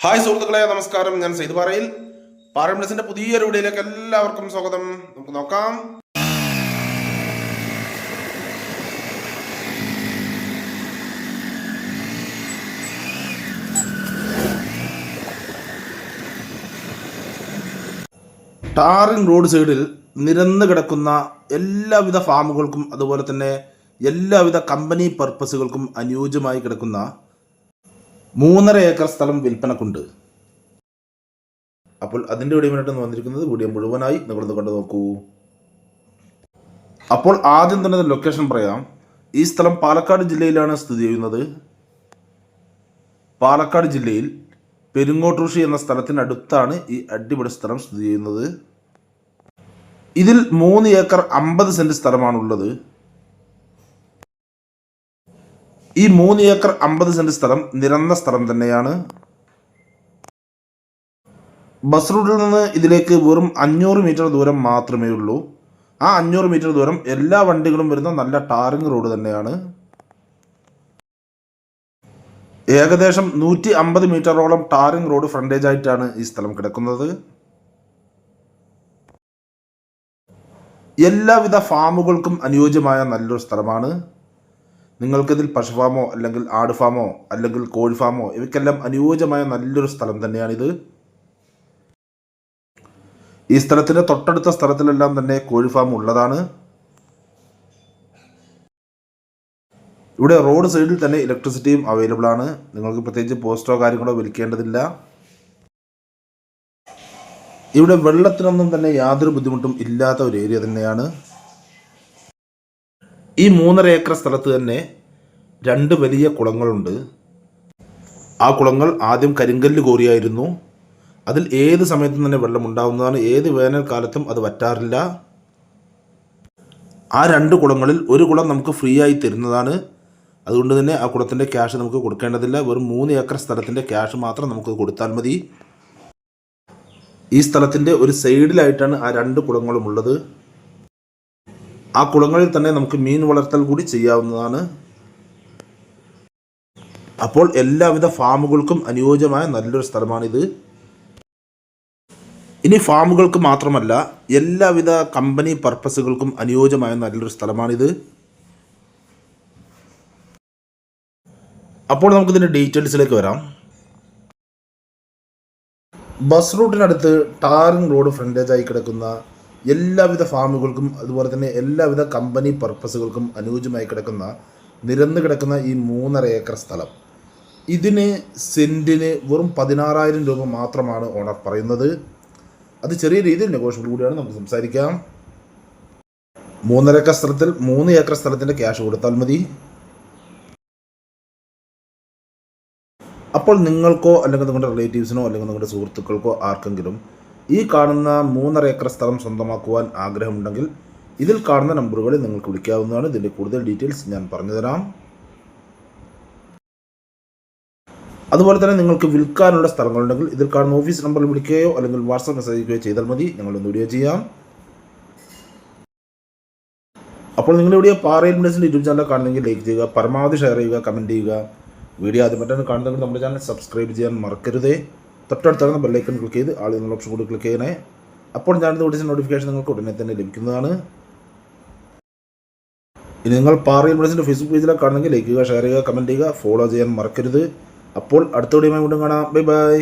Hi സുഹൃത്തുക്കളെ നമസ്കാരം. ഞാൻ സെയ്ത് പാറയിൽ. പാറംബ്ലസിന്റെ പുതിയൊരു വീഡിയോയിലേക്ക് എല്ലാവർക്കും സ്വാഗതം. നമുക്ക് നോക്കാം. ടാറിംഗ് റോഡ് സൈഡിൽ നിരന്ന് കിടക്കുന്ന എല്ലാവിധ ഫാമുകൾക്കും അതുപോലെ തന്നെ എല്ലാവിധ കമ്പനി പർപ്പസുകൾക്കും അനുയോജ്യമായി കിടക്കുന്ന മൂന്നര ഏക്കർ സ്ഥലം വിൽപ്പനക്കുണ്ട്. അപ്പോൾ അതിന്റെ വീഡിയോ വന്നിരിക്കുന്നത് വീഡിയോ മുഴുവനായി നിങ്ങളൊന്ന് കണ്ടു നോക്കൂ. അപ്പോൾ ആദ്യം തന്നെ ലൊക്കേഷൻ പറയാം. ഈ സ്ഥലം പാലക്കാട് ജില്ലയിലാണ് സ്ഥിതി ചെയ്യുന്നത്. പാലക്കാട് ജില്ലയിൽ പെരുങ്ങോട്ടൂഷി എന്ന സ്ഥലത്തിനടുത്താണ് ഈ അടിപൊളി സ്ഥലം സ്ഥിതി ചെയ്യുന്നത്. ഇതിൽ മൂന്ന് ഏക്കർ അമ്പത് സെന്റ് സ്ഥലമാണുള്ളത്. ഈ മൂന്ന് ഏക്കർ അമ്പത് സെന്റ് സ്ഥലം നിരന്ന സ്ഥലം തന്നെയാണ്. ബസ് റൂട്ടിൽ നിന്ന് ഇതിലേക്ക് വെറും അഞ്ഞൂറ് മീറ്റർ ദൂരം മാത്രമേ ഉള്ളൂ. ആ അഞ്ഞൂറ് മീറ്റർ ദൂരം എല്ലാ വണ്ടികളും വരുന്ന നല്ല ടാറിംഗ് റോഡ് തന്നെയാണ്. ഏകദേശം നൂറ്റി അമ്പത് മീറ്ററോളം ടാറിംഗ് റോഡ് ഫ്രണ്ടേജ് ആയിട്ടാണ് ഈ സ്ഥലം കിടക്കുന്നത്. എല്ലാവിധ ഫാമുകൾക്കും അനുയോജ്യമായ നല്ലൊരു സ്ഥലമാണ്. നിങ്ങൾക്കിതിൽ പശു ഫാമോ അല്ലെങ്കിൽ ആട് ഫാമോ അല്ലെങ്കിൽ കോഴി ഫാമോ ഇവയ്ക്കെല്ലാം അനുയോജ്യമായ നല്ലൊരു സ്ഥലം തന്നെയാണിത്. ഈ സ്ഥലത്തിന്റെ തൊട്ടടുത്ത സ്ഥലത്തിലെല്ലാം തന്നെ കോഴി ഫാം ഉള്ളതാണ്. ഇവിടെ റോഡ് സൈഡിൽ തന്നെ ഇലക്ട്രിസിറ്റിയും അവൈലബിൾ ആണ്. നിങ്ങൾക്ക് പ്രത്യേകിച്ച് പോസ്റ്റോ കാര്യങ്ങളോ വിൽക്കേണ്ടതില്ല ഇവിടെ വെള്ളത്തിനൊന്നും തന്നെ യാതൊരു ബുദ്ധിമുട്ടും ഇല്ലാത്ത ഒരു ഏരിയ തന്നെയാണ്. ഈ മൂന്നര ഏക്കർ സ്ഥലത്ത് തന്നെ രണ്ട് വലിയ കുളങ്ങളുണ്ട്. ആ കുളങ്ങൾ ആദ്യം കരിങ്കല്ല് കോരിയായിരുന്നു. അതിൽ ഏത് സമയത്തും തന്നെ വെള്ളം ഉണ്ടാവുന്നതാണ്. ഏത് വേനൽക്കാലത്തും അത് വറ്റാറില്ല. ആ രണ്ട് കുളങ്ങളിൽ ഒരു കുളം നമുക്ക് ഫ്രീ ആയി തരുന്നതാണ്. അതുകൊണ്ട് തന്നെ ആ കുളത്തിന്റെ ക്യാഷ് നമുക്ക് കൊടുക്കേണ്ടതില്ല. വെറും മൂന്ന് ഏക്കർ സ്ഥലത്തിന്റെ ക്യാഷ് മാത്രം നമുക്ക് കൊടുത്താൽ മതി. ഈ സ്ഥലത്തിന്റെ ഒരു സൈഡിലായിട്ടാണ് ആ രണ്ട് കുളങ്ങളും ഉള്ളത്. ആ കുളങ്ങളിൽ തന്നെ നമുക്ക് മീൻ വളർത്തൽ കൂടി ചെയ്യാവുന്നതാണ്. അപ്പോൾ എല്ലാവിധ ഫാമുകൾക്കും അനുയോജ്യമായ നല്ലൊരു സ്ഥലമാണിത്. ഇനി ഫാമുകൾക്ക് മാത്രമല്ല എല്ലാവിധ കമ്പനി പർപ്പസുകൾക്കും അനുയോജ്യമായ നല്ലൊരു സ്ഥലമാണിത്. അപ്പോൾ നമുക്കിതിന്റെ ഡീറ്റെയിൽസിലേക്ക് വരാം. ബസ് റൂട്ടിനടുത്ത് ടാറിംഗ് റോഡ് ഫ്രണ്ടേജായി കിടക്കുന്ന എല്ലാവിധ ഫാമുകൾക്കും അതുപോലെ തന്നെ എല്ലാവിധ കമ്പനി പർപ്പസുകൾക്കും അനുയോജ്യമായി കിടക്കുന്ന നിരന്ന് കിടക്കുന്ന ഈ മൂന്നര ഏക്കർ സ്ഥലം. ഇതിന് സെന്റിന് വെറും പതിനാറായിരം രൂപ മാത്രമാണ് ഓണർ പറയുന്നത്. അത് ചെറിയ രീതിയിൽ നെഗോഷ്യബിൾ കൂടിയാണ്. നമുക്ക് സംസാരിക്കാം. മൂന്നര ഏക്കർ സ്ഥലത്തിൽ മൂന്ന് ഏക്കർ സ്ഥലത്തിന്റെ ക്യാഷ് കൊടുത്താൽ മതി. അപ്പോൾ നിങ്ങൾക്കോ അല്ലെങ്കിൽ നിങ്ങളുടെ റിലേറ്റീവ്സിനോ അല്ലെങ്കിൽ നിങ്ങളുടെ സുഹൃത്തുക്കൾക്കോ ആർക്കെങ്കിലും ഈ കാണുന്ന മൂന്നര ഏക്കർ സ്ഥലം സ്വന്തമാക്കുവാൻ ആഗ്രഹമുണ്ടെങ്കിൽ ഇതിൽ കാണുന്ന നമ്പറുകളിൽ നിങ്ങൾക്ക് വിളിക്കാവുന്നതാണ്. ഇതിന്റെ കൂടുതൽ ഡീറ്റെയിൽസ് ഞാൻ പറഞ്ഞുതരാം. അതുപോലെ തന്നെ നിങ്ങൾക്ക് വിൽക്കാനുള്ള സ്ഥലങ്ങളുണ്ടെങ്കിൽ ഇതിൽ കാണുന്ന ഓഫീസ് നമ്പറിൽ വിളിക്കുകയോ അല്ലെങ്കിൽ വാട്സാപ്പ് മെസ്സേജ് അയക്കുകയോ ചെയ്താൽ മതി. ഞങ്ങളൊന്ന് വീഡിയോ ചെയ്യാം. അപ്പോൾ നിങ്ങളുടെ വീഡിയോ പാറയിൽ മിനിറ്റ്സിന്റെ യൂട്യൂബ് ചാനൽ കാണുന്നെങ്കിൽ ലൈക്ക് ചെയ്യുക പരമാവധി ഷെയർ ചെയ്യുക കമന്റ് ചെയ്യുക. വീഡിയോ ആദ്യമായിട്ടാണ് കാണുന്നതെങ്കിൽ നമ്മുടെ ചാനൽ സബ്സ്ക്രൈബ് ചെയ്യാൻ മറക്കരുതേ. തൊട്ടടുത്താണ് ബെല്ലൈക്കൺ ക്ലിക്ക് ചെയ്ത് ആൾ എന്നുള്ള ഓപ്ഷൻ കൂടി ക്ലിക്ക് ചെയ്യണേ. അപ്പോൾ ഞാനിത് ഓടിച്ച നോട്ടിഫിക്കേഷൻ നിങ്ങൾക്ക് ഉടനെ തന്നെ ലഭിക്കുന്നതാണ്. ഇനി നിങ്ങൾ പാറയിൽ വിളിച്ചിന്റെ ഫേസ്ബുക്ക് പേജിലൊക്കെ കാണുന്നെങ്കിൽ ലൈക്ക് ചെയ്യുക ഷെയർ ചെയ്യുക കമന്റ് ചെയ്യുക ഫോളോ ചെയ്യാൻ മറക്കരുത്. അപ്പോൾ അടുത്ത വീണ്ടും കാണാം. Bye bye